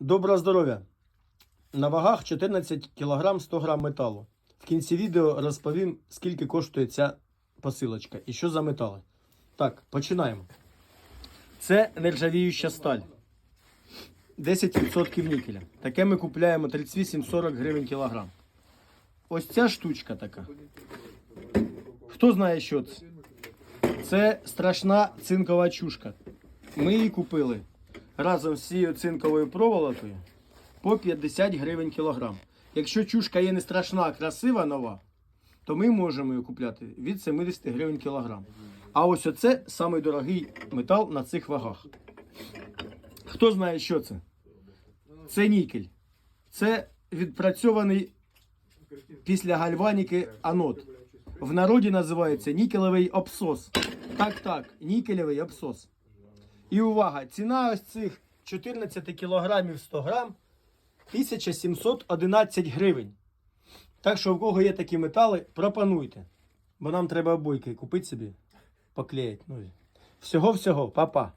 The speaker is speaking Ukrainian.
Доброго здоров'я! На вагах 14 кг 100 г металу. В кінці відео розповім, скільки коштує ця посилочка і що за метали. Так, починаємо. Це нержавіюча сталь. 10% нікеля. Таке ми купляємо 38-40 гривень кілограм. Ось ця штучка така. Хто знає, що це? Це страшна цинкова чушка. Ми її купили разом з цією цинковою проволокою по 50 гривень кілограм. Якщо чушка є не страшна, красива нова, то ми можемо її купляти від 70 гривень кілограм. А ось оце самий дорогий метал на цих вагах. Хто знає, що це? Це нікель. Це відпрацьований після гальваніки анод. В народі називається нікелевий обсос. Так, так, нікелевий обсос. І увага, ціна ось цих 14 кг 100 грам 1711 гривень. Так що, у кого є такі метали, пропонуйте. Бо нам треба обойки купити собі, поклеїти. Ну, всього-всього, па-па.